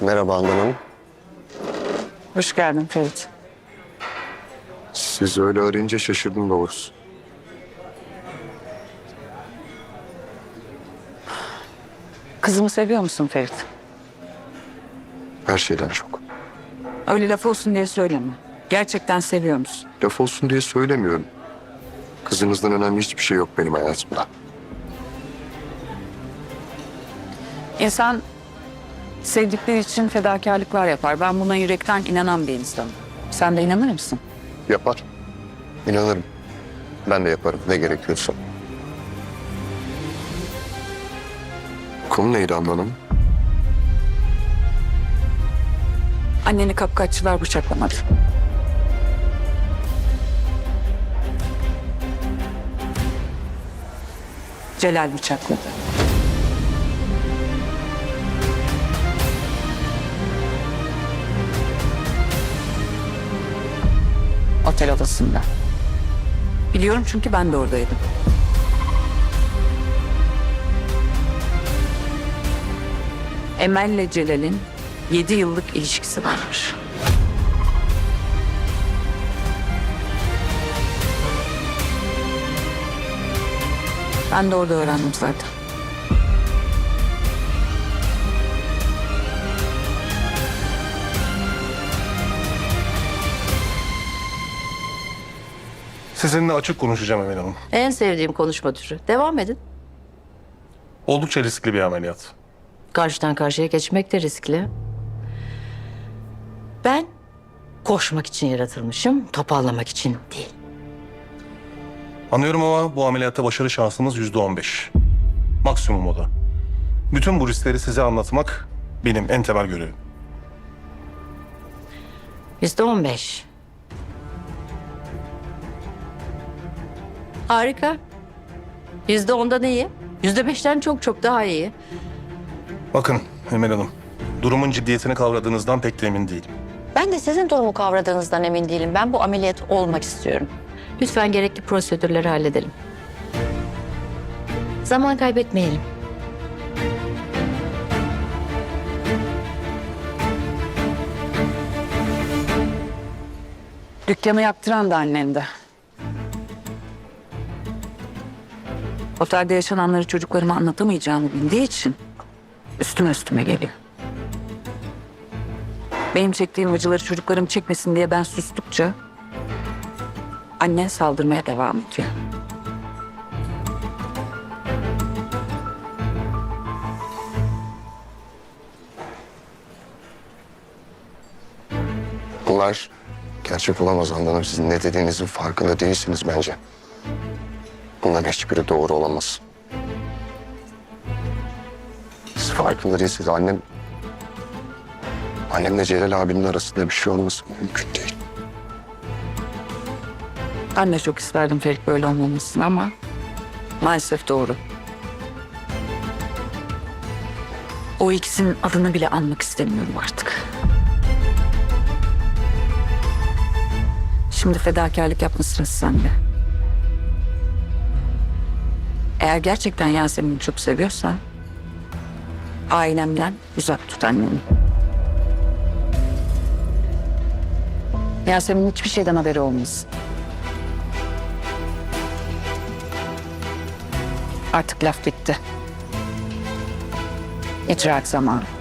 Merhaba Handan Hanım. Hoş geldin Ferit. Siz öyle arayınca şaşırdım doğrusu. Kızımı seviyor musun Ferit? Her şeyden çok. Öyle laf olsun diye söyleme. Gerçekten seviyor musun? Laf olsun diye söylemiyorum. Kızınızdan önemli hiçbir şey yok benim hayatımda. İnsan sevdikleri için fedakarlıklar yapar. Ben buna yürekten inanan bir insanım. Sen de inanır mısın? Yapar. İnanırım. Ben de yaparım ne gerekiyorsa. Konu neydi Handan Hanım? Anneni kapkaççılar bıçaklamadı. Celal bıçakladı. Otel odasında. Biliyorum çünkü ben de oradaydım. Emel'le Celal'in yedi yıllık ilişkisi varmış. Ben de orada öğrendim zaten. Sizinle açık konuşacağım Emel Hanım. En sevdiğim konuşma türü. Devam edin. Oldukça riskli bir ameliyat. Karşıdan karşıya geçmek de riskli. Ben koşmak için yaratılmışım, toparlamak için değil. Anlıyorum ama bu ameliyatta başarı şansımız yüzde on beş. Maksimum o da. Bütün bu riskleri size anlatmak benim en temel görevim. Yüzde on beş. Harika. Yüzde ondan iyi. Yüzde beşten çok çok daha iyi. Bakın Emel Hanım, durumun ciddiyetini kavradığınızdan pek de emin değilim. Ben de sizin durumu kavradığınızdan emin değilim. Ben bu ameliyat olmak istiyorum. Lütfen gerekli prosedürleri halledelim. Zaman kaybetmeyelim. Dükkanı yaptıran da annemdi. Otelde yaşananları çocuklarıma anlatamayacağımı bildiği için üstüme üstüme geliyor. Benim çektiğim acıları çocuklarım çekmesin diye ben sustukça annen saldırmaya devam ediyor. Bunlar gerçek olamaz Hanım. Sizin ne dediğinizin farkında değilsiniz bence. Bunların hiçbiri doğru olamaz. Siz farkında değilsiniz. Annem... Annemle Celal abinin arasında bir şey olması mümkün değil. Ben de çok isterdim Ferit böyle olmamasını ama maalesef doğru. O ikisinin adını bile anmak istemiyorum artık. Şimdi fedakarlık yapma sırası sende. Eğer gerçekten Yasemin'i çok seviyorsan... ...ailemden uzak tut anneni. Yasemin'in hiçbir şeyden haberi olmasın. Artık laf bitti. İtirak zamanı.